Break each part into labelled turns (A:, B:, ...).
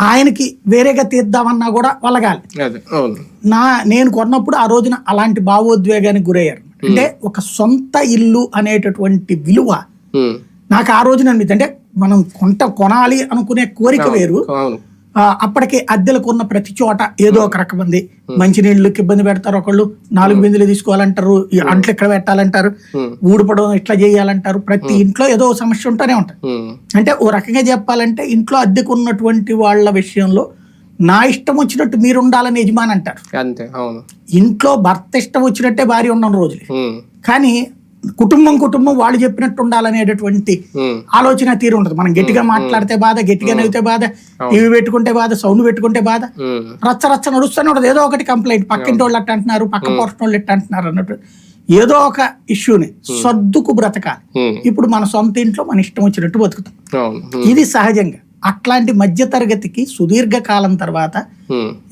A: ఆయనకి వేరేగా తీద్దామన్నా కూడా వలగాలి. నా నేను కొన్నప్పుడు ఆ రోజున అలాంటి భావోద్వేగానికి గురయ్యారు. అంటే ఒక సొంత ఇల్లు అనేటటువంటి విలువ. నాకు ఆ రోజున అనిపించింది. అంటే మనం కొంట కొనాలి అనుకునే కోరిక వేరు. అప్పటికే అద్దెలకు ఉన్న ప్రతి చోట ఏదో ఒక రకం ఉంది. మంచినీళ్ళకి ఇబ్బంది పెడతారు ఒకళ్ళు. నాలుగు బిందులు తీసుకోవాలంటారు. అంట్లు ఇక్కడ పెట్టాలంటారు?
B: ఉమ్.
A: ఊడిపడం ఇట్లా చేయాలంటారు? ప్రతి ఇంట్లో ఏదో సమస్య ఉంటూనే ఉంటుంది.
B: ఉమ్.
A: అంటే ఓ రకంగా చెప్పాలంటే ఇంట్లో అద్దెకు ఉన్నటువంటి వాళ్ళ విషయంలో నా ఇష్టం వచ్చినట్టు మీరు ఉండాలని యజమాని అంటారు. ఇంట్లో భర్త ఇష్టం వచ్చినట్టే భార్య ఉన్న రోజులు. కానీ కుటుంబం కుటుంబం వాళ్ళు చెప్పినట్టు ఉండాలనేటటువంటి. ఆలోచన తీరు ఉంటుంది. మనం గట్టిగా మాట్లాడితే బాధ గట్టిగా నవ్వితే బాధ ఇవి పెట్టుకుంటే బాధ సౌండ్ పెట్టుకుంటే బాధ. రచ్చ రచ్చ నడుస్తూనే ఉంటుంది. ఏదో ఒకటి కంప్లైంట్. పక్కింటి వాళ్ళు అట్ట అంటున్నారు పక్క పోర్షన్ వాళ్ళు ఎట్ట అంటున్నారు అన్నట్టు. ఏదో ఒక ఇష్యూని సర్దుకు బ్రతకాలి. ఇప్పుడు మన సొంత ఇంట్లో మన ఇష్టం వచ్చినట్టు బతుకుతాం. ఇది సహజంగా. అట్లాంటి మధ్య తరగతికి సుదీర్ఘ కాలం తర్వాత.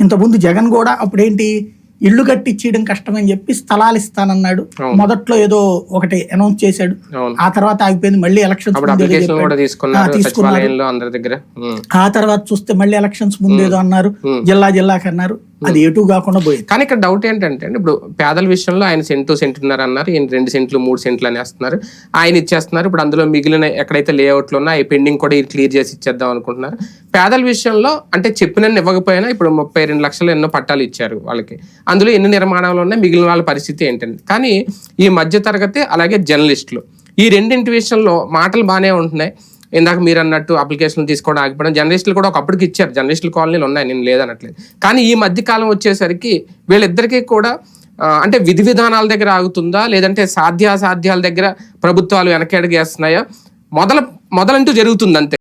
A: ఇంతకుముందు జగన్ కూడా అప్పుడేంటి ఇల్లు కట్టించేయడం కష్టమని చెప్పి స్థలాలు ఇస్తానన్నాడు. మొదట్లో ఏదో ఒకటి అనౌన్స్ చేశాడు. ఆ తర్వాత ఆగిపోయింది మళ్ళీ ఎలక్షన్స్
B: తీసుకున్నారు
A: ఆ, తర్వాత చూస్తే మళ్ళీ ఎలక్షన్స్ ముందు ఏదో అన్నారు. జిల్లా జిల్లాకి అన్నారు. అది ఎటు కాకుండా పోయింది.
B: కానీ ఇక్కడ డౌట్ ఏంటంటే ఇప్పుడు పేదల విషయంలో ఆయన సెంటు సెంటున్నర అన్నారు ఈయన రెండు సెంట్లు మూడు సెంట్లు అనేస్తున్నారు. ఆయన ఇచ్చేస్తున్నారు ఇప్పుడు అందులో మిగిలిన ఎక్కడైతే లేఅవుట్లు ఉన్నా ఈ పెండింగ్ కూడా క్లియర్ చేసి ఇచ్చేద్దాం అనుకుంటున్నారు. పేదల విషయంలో అంటే చెప్పినన్ని ఇవ్వకపోయినా ఇప్పుడు ముప్పై రెండు లక్షలు ఎన్నో పట్టాలు ఇచ్చారు వాళ్ళకి. అందులో ఎన్ని నిర్మాణాలు ఉన్నాయి మిగిలిన వాళ్ళ పరిస్థితి ఏంటండి? కానీ ఈ మధ్య తరగతి అలాగే జర్నలిస్టులు. ఈ రెండింటి విషయంలో మాటలు బాగానే ఉంటున్నాయి. ఇందాక మీరు అన్నట్టు అప్లికేషన్ తీసుకోవడం ఆగిపోవడం. జర్నలిస్టులు కూడా ఒకప్పటికి ఇచ్చారు. జర్నలిస్టుల కాలనీలు ఉన్నాయి. నేను లేదనట్లేదు. కానీ ఈ మధ్య కాలం వచ్చేసరికి వీళ్ళిద్దరికీ కూడా అంటే విధి విధానాల దగ్గర ఆగుతుందా? లేదంటే సాధ్యాసాధ్యాల దగ్గర ప్రభుత్వాలు వెనకడుగేస్తున్నాయా? మొదల మొదలంటూ జరుగుతుంది అంతే